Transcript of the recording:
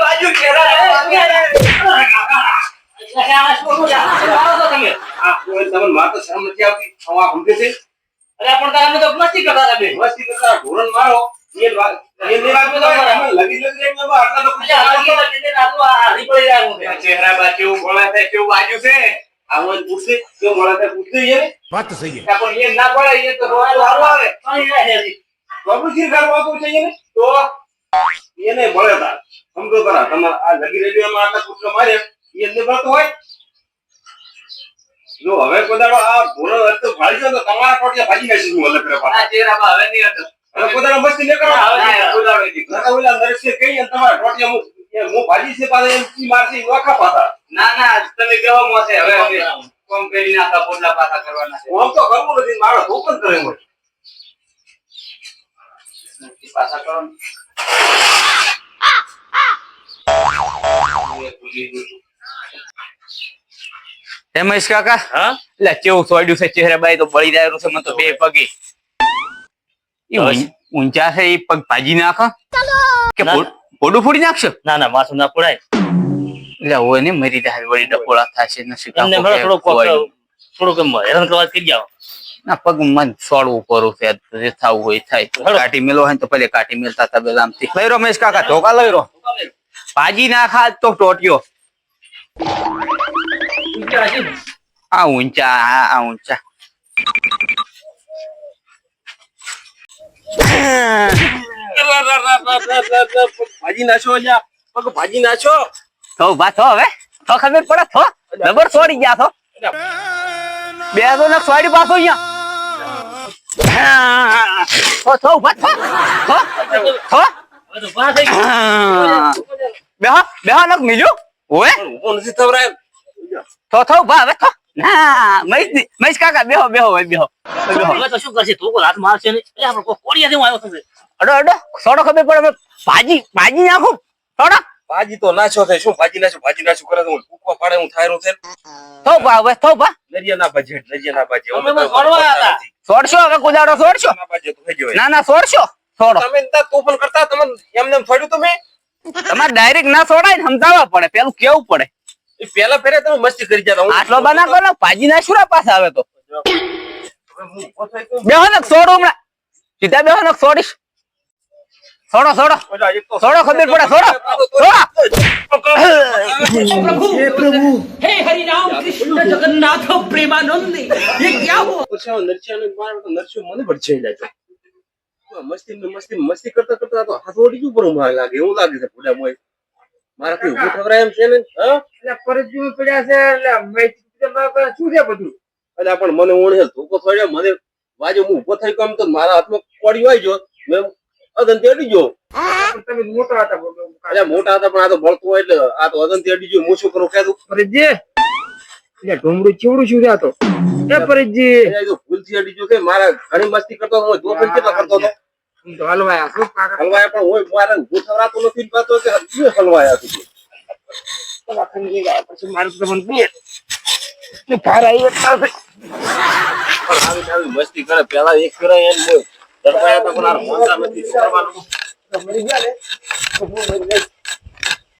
બાજુ તમને તો તો ચહેરા બા કેવું થાય કેવું વાગ્યું છે આવું જ પૂછશે કેવું થાય એ ના પડે તો રોવાનું આવે પ્રભુજી ઘર વાગવું છે તો એને ભળે તા. સમજો તારા તમારે આ લગી રેડિયોમાં આટલા કૂતરો મારે એને ભળતો હોય. જો હવે કોદાડો આ ભોળો હતો ભાળી ગયો તો તમારા કોટલે ભાજી નાખીશું અલગ કરે પાછા? હવે કોદાડો મસ્તી ન કરો. નકર ઓલા નરેશને કહી અને તમારા ટોટિયા હું હું ભાજી છે પાછા એમ કી નોખા પાછા. ના ના તમે કેવો મોસે હવે હવે કોમ કરી નાખા પોટલા પાછા કરવાના છે. આમ તો કરવું નથી મારો ધોકન કરે હોય. પાછા કરો ને. રમેશ કાકા? હા? એટલે કેવું થોડ્યું છે? ચહેરા બાઈ તો બળી જાય છે મને તો બે પગી. ઊંચા છે એ પગ ભાજી નાખો. કે પોડું ફોડી નાખશો? ના ના માથું ના પડાય એટલે હોય ને મરી જાય વળી ડપોળા થશે ને શું એમને કાપો ભલે કે થોડુંક હેરાન કરવા કરી જાઓ ના પગ મન સોડવું પડું છે જે થવું હોય થાય કાટી મેલો હોય ને તો પહેલે કાટી મેલતા હતા બધા આમથી લઈ રમેશ કાકા ધોકા લઈ રો ભાજી નાખા આજ તો ટોટ્યો. આ ઊંચા આ આ ઊંચા. ભાજી નાશો પગ ભાજી નાશો. તો થો હવે. તો ખબર પડે થો. જબર છોડી ગયા થો. બે તો ને છોડી પાછો અહીંયા. થો થો ઊભા થો. થો થો. બેહો બેહો નક મિલ્યું ઓએ નથી થવરાય થો થો ઊભા હવે થો ના મહેશ મહેશ કાકા બેહો બેહો હવે બેહો. બેહો. હવે તો શું કરશે? તું હાથ મારશે આપણે આવ્યો છે અડો અડો. સોડો ખબર પડે હવે ભાજી ભાજી નાખું. સોડો. ભાજી તો નાચો થાય. શું ભાજી નાચો ભાજી નાચો કરે હું પાડે હું થાયરો છે થો બા હવે થો બા નરિયા ના ભાજી. નરિયા ના ભાજી હતા. સોડશો હવે કુદાડો સોડશો. ના ના સોડશો. સોડો. તમે તું પણ કરતા એમને એમ થોડ્યું તમે તમારે ડાયરેક્ટ ના સોડાય ને સમજાવવા પડે પેલું કેવું પડે એ પહેલા ફેરે તમે મસ્તી કરી જતા હું આટલો બના કરો ને ભાજી ના શુરા પાસે આવે તો હું ઊભો થઈ ગયો. બેહો ને સોડો હમણાં સીધા બેહો ને સોડીશ સોડો સોડો ઓલા એક તો સોડો ખબર પડે સોડો સોડો हे हरिराम कृष्ण जगन्नाथ प्रेमानंद ये क्या हुआ પછી આ નરસિંહાને મારે તો નરસિંહ મને ભડછાઈ જાય તો. મસ્તી મસ્તી મસ્તી કરતા કરતા તો હાથ ઓડી ગયું મારે લાગે એવું લાગે છે પૂડા મોય. મારાથી ઉભું થવરાય એમ છે ને હા? એટલે પરજ્યુ પડ્યા છે એટલે શું છે બધું? એટલે પણ મને ઓણે ધોકો થયો મને વાજો હું ઊભો થઈ ગયો તો મારા હાથમાં કોડી હોય જો મેં અદન તેડી ગયો. તમે મોટા હતા એટલે મોટા હતા પણ આ તો બળતો હોય એટલે આ તો અદન તેડી ગયો હું શું કરું કહેતું પરજી એટલે ઢોમડું ચીવડું શું રહ્યા તો? એ પરજી ભૂલથી અડી ગયો કે મારા ઘણી મસ્તી કરતો હું જો પણ કેટલા કરતો હતો? તો હલવાયા શું હલવાયા પણ હોય મારે ઊભું નથી પાતો કે હજુ હલવાયા તું દવાખાને ગયા પછી મારું તો મને બે ને ભારા. આવી આવી મસ્તી કરે પેલા એક કરે એમ હોય તો પણ આ મોટા નથી કરવાનું? મરી ગયા ને.